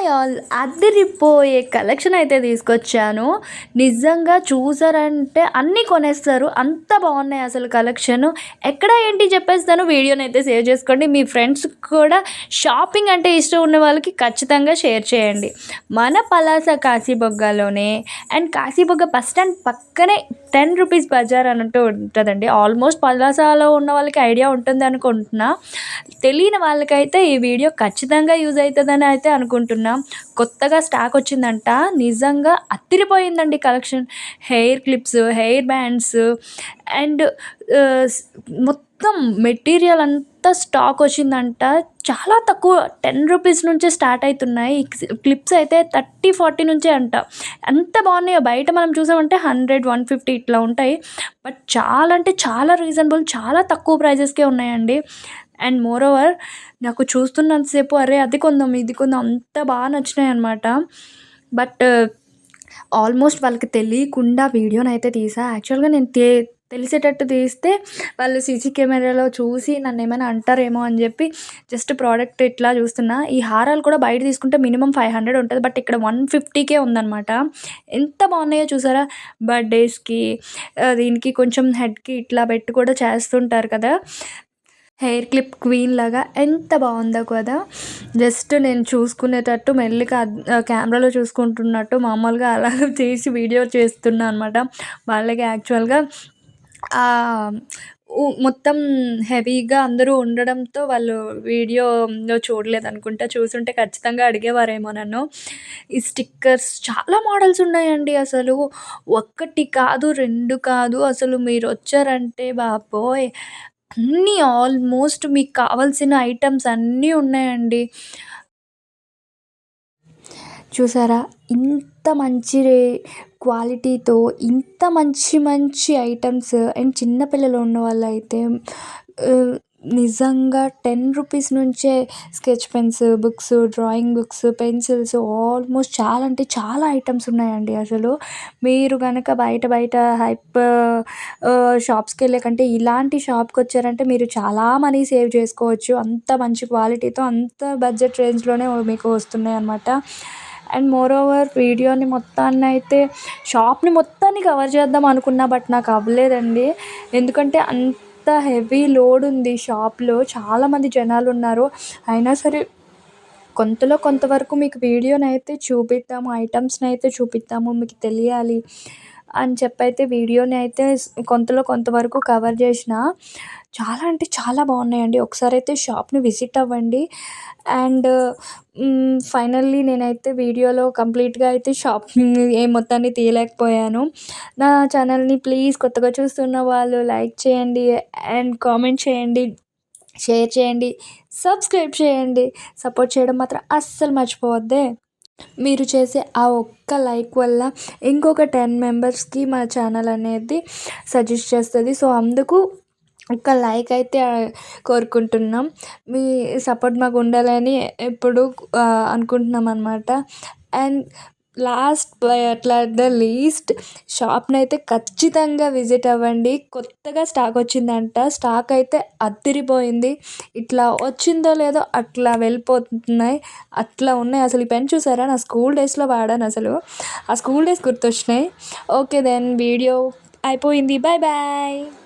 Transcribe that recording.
Hi all అదిరిపోయే collection అయితే తీసుకొచ్చాను. నిజంగా చూసారంటే అన్నీ కొనేస్తారు. అంత బాగున్నాయి అసలు కలెక్షన్ ఎక్కడ ఏంటి చెప్పేస్తాను? వీడియోని అయితే సేవ్ చేసుకోండి. మీ ఫ్రెండ్స్ కూడా షాపింగ్ అంటే ఇష్టం ఉన్న వాళ్ళకి ఖచ్చితంగా షేర్ చేయండి. మన పలాస కాశీబొగ్గలోనే అండ్ కాశీబొగ్గ బస్ స్టాండ్ పక్కనే టెన్ రూపీస్ బజార్ అన్నట్టు ఉంటుందండి. ఆల్మోస్ట్ పలాసాలో ఉన్న వాళ్ళకి ఐడియా ఉంటుంది అనుకుంటున్నా. తెలియని వాళ్ళకైతే ఈ వీడియో ఖచ్చితంగా యూజ్ అవుతుందని అయితే అనుకుంటున్నా. కొత్తగా స్టాక్ వచ్చిందంట నిజంగా అత్తిరిపోయిందండి collection. Hair clips hair bands and మొత్తం మెటీరియల్ అంతా స్టాక్ వచ్చిందంట. చాలా తక్కువ టెన్ రూపీస్ నుంచే స్టార్ట్ అవుతున్నాయి క్లిప్స్ అయితే థర్టీ ఫార్టీ నుంచే అంట. ఎంత బాగున్నాయో బయట మనం చూసామంటే హండ్రెడ్ వన్ ఫిఫ్టీ ఇట్లా ఉంటాయి. బట్ చాలా అంటే చాలా రీజనబుల్ చాలా తక్కువ ప్రైజెస్కే ఉన్నాయండి. అండ్ మోర్ ఓవర్ నాకు చూస్తున్నంతసేపు అరే అది కొందాం ఇది కొందాం అంత బాగా నచ్చినాయి అనమాట బట్ ఆల్మోస్ట్ వాళ్ళకి తెలియకుండా వీడియోని అయితే తీసా యాక్చువల్గా నేను తే తెలిసేటట్టు తీస్తే వాళ్ళు సీసీ కెమెరాలో చూసి నన్ను ఏమైనా అంటారేమో అని చెప్పి జస్ట్ ప్రోడక్ట్ ఇట్లా చూస్తున్నా. ఈ హారాలు కూడా బయట తీసుకుంటే మినిమం ఫైవ్ హండ్రెడ్ ఉంటుంది. బట్ ఇక్కడ వన్ ఫిఫ్టీకే ఉందన్నమాట. ఎంత బాగున్నాయో చూసారా? బర్త్డేస్కి uh, దీనికి కొంచెం హెడ్కి ఇట్లా పెట్టి కూడా చేస్తుంటారు కదా. హెయిర్ క్లిప్ క్వీన్ లాగా ఎంత బాగుందో కదా. జస్ట్ నేను చూసుకునేటట్టు మెల్లిగా కెమెరాలో చూసుకుంటున్నట్టు మామూలుగా అలా చేసి వీడియో చేస్తున్నా అనమాట వాళ్ళకి యాక్చువల్గా మొత్తం హెవీగా అందరూ ఉండడంతో వాళ్ళు వీడియోలో చూడలేదు అనుకుంటా చూసుంటే ఖచ్చితంగా అడిగేవారేమో నన్ను. ఈ స్టిక్కర్స్ చాలా మోడల్స్ ఉన్నాయండి అసలు. ఒక్కటి కాదు రెండు కాదు. అసలు మీరు వచ్చారంటే బాబోయ్. అన్నీ ఆల్మోస్ట్ మీకు కావాల్సిన ఐటమ్స్ అన్నీ ఉన్నాయండి. చూసారా? ఇంత మంచి క్వాలిటీతో ఇంత మంచి మంచి ఐటమ్స్ అండ్ చిన్నపిల్లలు ఉన్న వాళ్ళైతే నిజంగా టెన్ రూపీస్ నుంచే sketch pens books drawing books pencils almost చాలా అంటే చాలా ఐటమ్స్ ఉన్నాయండి అసలు. మీరు కనుక బయట బయట హైప్ షాప్స్కి వెళ్ళే కంటే ఇలాంటి షాప్కి వచ్చారంటే మీరు చాలా మనీ సేవ్ చేసుకోవచ్చు. అంత మంచి క్వాలిటీతో అంత బడ్జెట్ రేంజ్లోనే మీకు వస్తున్నాయి అన్నమాట అండ్ మోర్ ఓవర్ వీడియోని మొత్తాన్ని అయితే షాప్ని మొత్తాన్ని కవర్ చేద్దాం అనుకున్నా బట్ నాకు అవ్వలేదండి. ఎందుకంటే అంత హెవీ లోడ్ ఉంది షాప్లో. చాలామంది జనాలు ఉన్నారు అయినా సరే కొంతలో కొంతవరకు మీకు వీడియోని అయితే చూపిద్దాము ఐటమ్స్ని అయితే చూపిద్దాము మీకు తెలియాలి. అని చెప్పైతే వీడియోని అయితే కొంతలో కొంతవరకు కవర్ చేసిన చాలా అంటే చాలా బాగున్నాయండి. ఒకసారి అయితే షాప్ని విజిట్ అవ్వండి. అండ్ ఫైనల్లీ నేనైతే వీడియోలో కంప్లీట్గా అయితే షాప్ ఏ మొత్తాన్ని తీయలేకపోయాను. నా ఛానల్ని ప్లీజ్ కొత్తగా చూస్తున్న వాళ్ళు లైక్ చేయండి అండ్ కామెంట్ చేయండి షేర్ చేయండి సబ్స్క్రైబ్ చేయండి. సపోర్ట్ చేయడం మాత్రం అస్సలు మర్చిపోవద్దే. మీరు చేసే ఆ ఒక్క లైక్ వల్ల ఇంకొక టెన్ మెంబర్స్కి మా ఛానల్ అనేది సజెస్ట్ చేస్తుంది. సో అందుకు ఒక లైక్ అయితే కోరుకుంటున్నాం. మీ సపోర్ట్ మాకు ఉండాలని ఎప్పుడు అనుకుంటున్నాం అనమాట అండ్ లాస్ట్ బై అట్లా ద లీస్ట్ షాప్ని అయితే ఖచ్చితంగా విజిట్ అవ్వండి. కొత్తగా స్టాక్ వచ్చిందంట. స్టాక్ అయితే అద్దిరిపోయింది. ఇట్లా వచ్చిందో లేదో అట్లా వెళ్ళిపోతున్నాయి. అట్లా ఉన్నాయి. అసలు ఈ పెన్ చూసారా? నా స్కూల్ డేస్లో వాడాను అసలు. ఆ స్కూల్ డేస్ గుర్తొచ్చినాయి. ఓకే దెన్ వీడియో అయిపోయింది. Bye bye